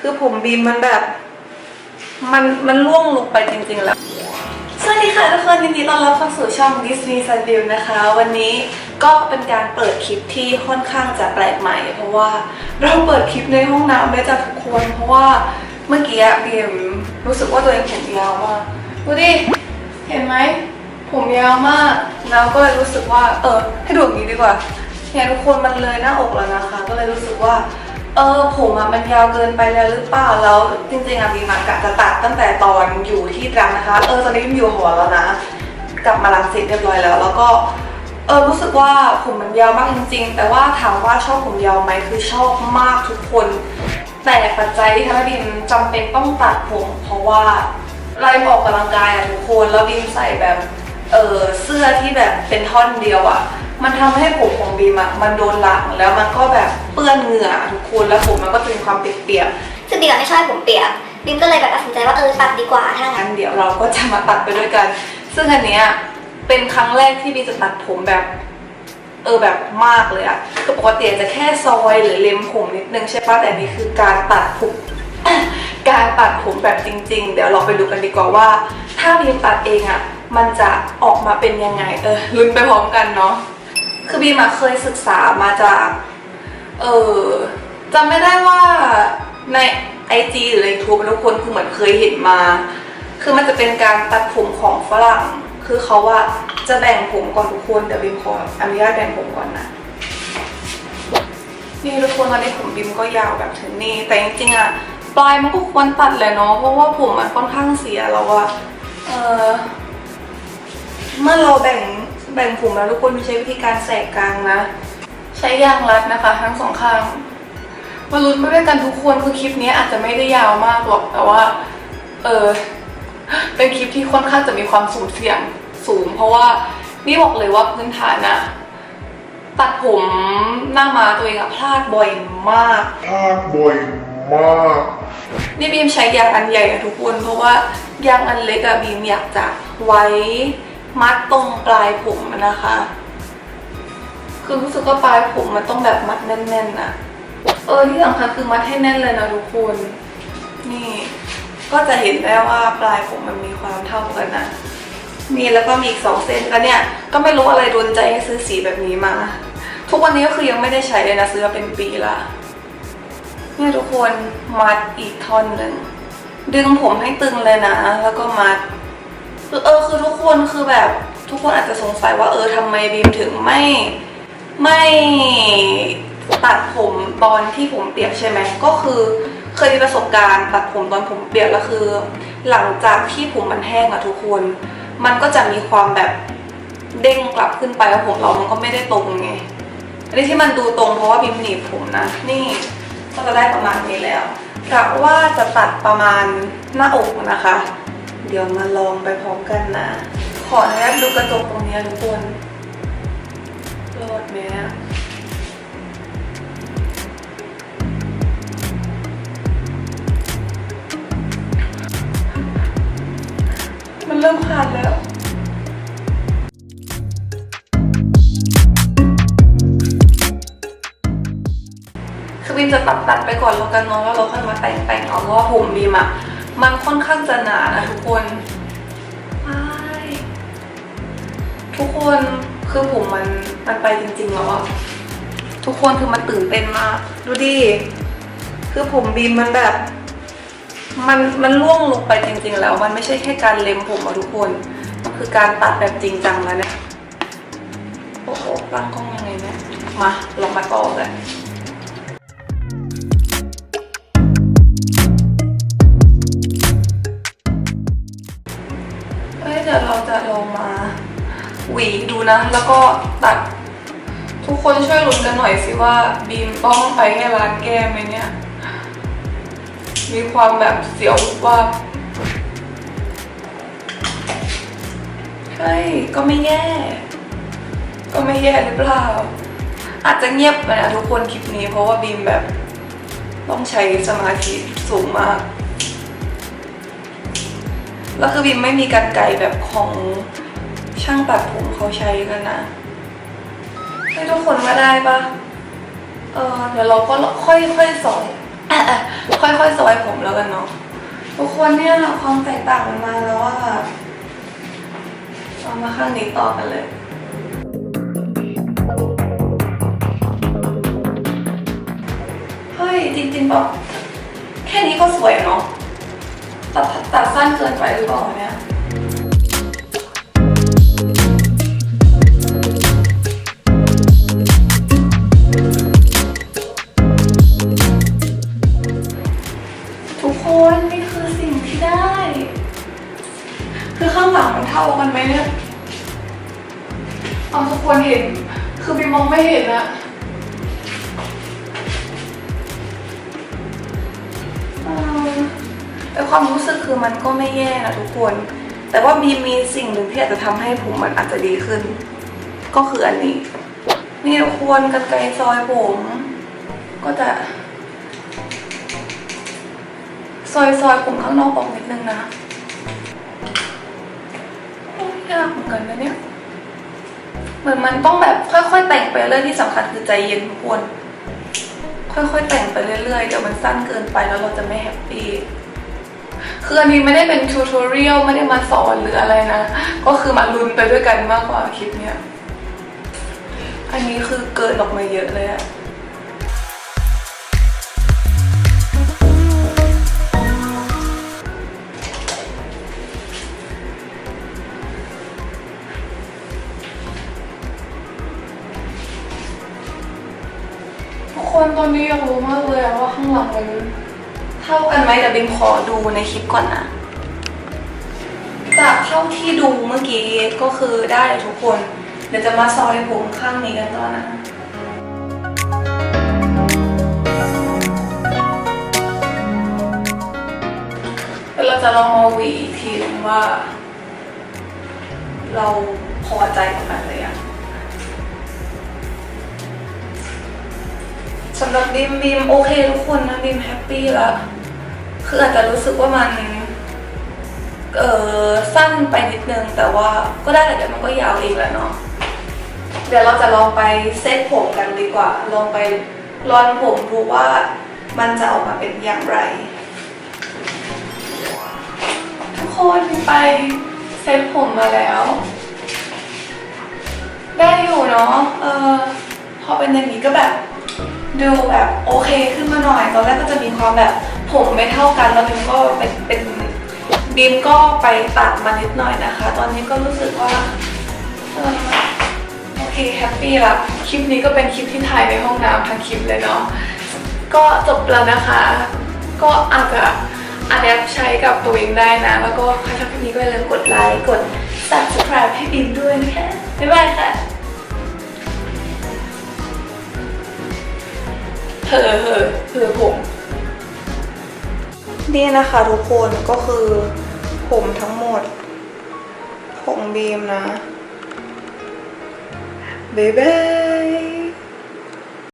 คือผมบีมมันแบบ มันมันล่วงลงไปจริงๆแล้ว สวัสดีค่ะทุกคนยินดีต้อนรับเข้าสู่ช่อง Disney Sun View นะคะ วันนี้ก็เป็นการเปิดคลิปที่ค่อนข้างจะแปลกใหม่ เพราะว่าเราเปิดคลิปในห้องน้ำได้จากทุกคนเพราะว่าเมื่อกี้บีมรู้สึกว่าตัวเองผมยาวมากดูดิเห็นไหมผมยาวมากแล้วก็เลยรู้สึกว่า เออให้ดูอย่างนี้ดีกว่าเนี่ยทุกคนมันเลยหน้าอกแล้วนะคะ ก็เลยรู้สึกว่า เออผมอะมันยาวเกินไปแล้วหรือเปล่าแล้วจริงๆอะบีมอะกะจะตัดตั้งแต่ตอนอยู่ที่ตรังนะคะ เออตอนนี้อยู่หัวแล้วนะ กลับมาลังสิตเรียบร้อยแล้ว แล้วก็เออรู้สึกว่าผมมันยาวมากจริง ๆ แต่ว่าถามว่าชอบผมยาวไหมคือชอบมากทุกคน แต่ปัจจัยที่ทำให้บีมจำเป็นต้องตัดผม เพราะว่าไล่ออกกำลังกายอะทุกคนแล้วบีมใส่แบบ เออเสื้อที่แบบเป็นท่อนเดียวอะมันทำให้ผมของบีมอะมันโดนหลังแล้วมันก็แบบเปื้อนเหงื่อทุกคนแล้วผมมันก็จะมีความเปียกซึ่งบีมอะไม่ชอบให้ผมเปียกบีมก็เลยแบบตัดสินใจว่าเออตัดดีกว่าถ้าๆงั้งั้นนเดี๋ยวเราก็จะมาตัดไปด้วยกัน ซึ่งอันเนี้ยเป็นครั้งแรกที่บีมจะตัดผมแบบเออแบบมากเลยอะคือปกติจะแค่ซอยหรือเล็มผมนิดนึงใช่ปะแต่อันนี่คือการตัดผมการตัดผมแบบจริง ๆ เดี๋ยวเราไปดูกันดีกว่าว่า ถ้าบีมตัดเองอะ มันจะออกมาเป็นยังไง เออลุ้นไปพร้อมกันเนาะคือบีมอะเคยศึกษามาจาก เออจำไม่ได้ว่าในไอจีหรือในทูบทุกคนคือเหมือนเคยเห็นมา คือมันจะเป็นการตัดผมของฝรั่ง คือเขาว่าจะแบ่งผมก่อนทุกคนเดี๋ยวบีมขออนุญาตแบ่งผมก่อนนะนี่ทุกคนตอนนี้ผมบิมก็ยาวแบบถึงนี่แต่จริงๆอะปลายมันก็ควรตัดแหละเนาะเพราะว่าผมมันค่อนข้างเสียแล้วอะเออ เมื่อเราแบ่งแบ่งผมแล้วทุกคนใช้วิธีการแสกกลางนะ ใช้ยางรัดนะคะ ทั้งสองข้างมาลุ้นไปด้วยกันทุกคนคือคลิปนี้อาจจะไม่ได้ยาวมากหรอกแต่ว่า เออเป็นคลิปที่ค่อนข้างจะมีความสุ่มเสี่ยงสูง เพราะว่านี่บอกเลยว่าพื้นฐานอะตัดผมหน้ามาตัวเองอะพลาดบ่อยมากพลาดบ่อยมาก นี่บีมใช้ยางอันใหญ่อะทุกคน เพราะว่ายางอันเล็กอะบีมอยากจะไว้ มัดตรงปลายผมนะคะ คือรู้สึกว่าปลายผมมันต้องแบบมัดแน่นๆอะเออที่สำคัญคือมัดให้แน่นเลยนะทุกคน นี่ ก็จะเห็นได้ว่าปลายผมมันมีความเท่ากันนะมีแล้วก็มีอีกสองเส้นแล้วเนี่ย ก็ไม่รู้อะไรโดนใจให้ซื้อสีแบบนี้มา ทุกวันนี้ก็คือยังไม่ได้ใช้เลยนะซื้อมาเป็นปีละเนี่ยทุกคนมัดอีกท่อนหนึ่งดึงผมให้ตึงเลยนะ แล้วก็มัด คือเออคือทุกคนคือแบบทุกคนอาจจะสงสัยว่าเออทำไมบีมถึงไม่ไม่ตัดผมตอนที่ผมเปียกใช่ไหมก็คือเคยมีประสบการณ์ตัดผมตอนผมเปียกแล้วคือ หลังจากที่ผมมันแห้งอะทุกคน มันก็จะมีความแบบเด้งกลับขึ้นไปแล้วผมเรามันก็ไม่ได้ตรงไงอันนี้ที่มันดูตรงเพราะว่าบิมหนีบผมนะ นี่ก็จะได้ประมาณนี้แล้วกะว่าจะตัดประมาณหน้าอกนะคะ เดี๋ยวมาลองไปพร้อมกันนะ ขออนุญาตดูกระจกตรงนี้ทุกคนรอดไหมมันเริ่มขาดแล้วคือบีมจะตัดตัดไปก่อนแล้วกันเนาะแล้วเราค่อยมาแต่งแต่งเอาเพราะว่าผมบีมอะ มันค่อนข้างจะหนานะทุกคนทุกคนคือผมมันมันไปจริงๆแล้วอะทุกคนคือมันตื่นเต้นมาก ดูดิ คือผมบีมมันแบบ มันมันล่วงลงไปจริง ๆ แล้ว มันไม่ใช่แค่การเล็มผมอะทุกคน มันคือการตัดแบบจริงจังแล้วเนี่ยโอ้โหตั้งกล้องยังไงเนี่ยมาลองมาต่อกัน วีดูนะ แล้วก็ตัด ทุกคนช่วยลุ้นกันหน่อยสิว่าบีมต้องไปให้ร้านแก้ไหมเนี่ย มีความแบบเสียวว่าบเฮ้ยก็ไม่แย่ ก็ไม่แย่หรือเปล่า อาจจะเงียบไปนะทุกคนคลิปนี้เพราะว่าบีมแบบต้องใช้สมาธิสูงมาก แล้วคือบิมไม่มีกันไกรแบบของ ช่างตัดผมเขาใช้กันนะให้ทุกคนว่าได้ปะเออเดี๋ยวเราก็ค่อยค่อยๆสอยอ่อะค่อยๆซอยผมแล้วกันเนาะทุกคนเนี่ยความแตกต่างมันมาแล้วว่าเอามาข้างนี้ต่อกันเลยเฮ้ยจริงๆแบบแค่นี้ก็สวยเนาะตัดตัดตัดสั้นเกินไปหรือเปล่าเนี่ย คือข้างหลังมันเท่ากันไหมเนี่ย เอาทุกคนเห็น คือบีมองไม่เห็นอะเออแต่ความรู้สึกคือมันก็ไม่แย่นะทุกคน แต่ว่าบีมีสิ่งหนึ่งที่อาจจะทำให้ผมมันอาจจะดีขึ้น ก็คืออันนี้ นี่ทุกคนกันไกรซอยผม ก็จะ ซอยซอยผมข้างนอกออกนิดนึงนะ เหมือนกันนะเนี่ย เหมือนมันต้องแบบค่อยๆ แต่งไปเรื่อยที่สำคัญคือใจเย็นทุกคน ค่อยๆ แต่งไปเรื่อยๆ เดี๋ยวมันสั้นเกินไปแล้วเราจะไม่แฮปปี้ คืออันนี้ไม่ได้เป็นทูทอเรียลไม่ได้มาสอนหรืออะไรนะ ก็คือมาลุ้นไปด้วยกันมากกว่าคลิปเนี้ย อันนี้คือเกินออกมาเยอะเลยอะ คนตอนนี้อยากรู้มากเลยอะว่าข้างหลังมันเท่ากันไหมแต่บิมขอดูในคลิปก่อนนะจากเท่าที่ดูเมื่อกี้ก็คือได้ทุกคน เดี๋ยวจะมาซอยผมข้างนี้กันต่อนะเดี๋ยวเราจะลองมาวีอีกทีนึงว่า เราพอใจกับมันเลย สำหรับบีมบีมโอเคทุกคนนะบีมแฮปปี้ล้วคืออาจจะรู้สึกว่ามันเออสั้นไปนิดนึงแต่ว่าก็ได้แต่เดี๋ยวมันก็ยาวเองแหละเนาะเดี๋ยวเราจะลองไปเซตผมกันดีกว่า ลองไปรอนผมดูว่ามันจะออกมาเป็นอย่างไร ทุกคนไปเซตผมมาแล้ว ได้อยู่เนาะเออพอเป็นอย่างนี้ก็แบบ ดูแบบโอเคขึ้นมาหน่อย ตอนแรกก็จะมีความแบบผมไม่เท่ากันแล้วบิมก็เป็นเป็นบีมก็ไปตัดมานิดหน่อยนะคะ ตอนนี้ก็รู้สึกว่าเออโอเคแฮปปี้ละคลิปนี้ก็เป็นคลิปที่ถ่ายในห้องน้ำทั้งคลิปเลยเนาะก็จบแล้วนะคะ ก็อาจจะอาจจะใช้กับตัวเองได้นะ แล้วก็ใครชอบคลิปนี้ก็อย่าลืมกดไลค์กด subscribe ให้บีมด้วยนะคะบ๊ายบายค่ะ เธอเธอเธอผมนี่นะคะทุกคนก็คือผมทั้งหมดของบีมนะบ๊ายบาย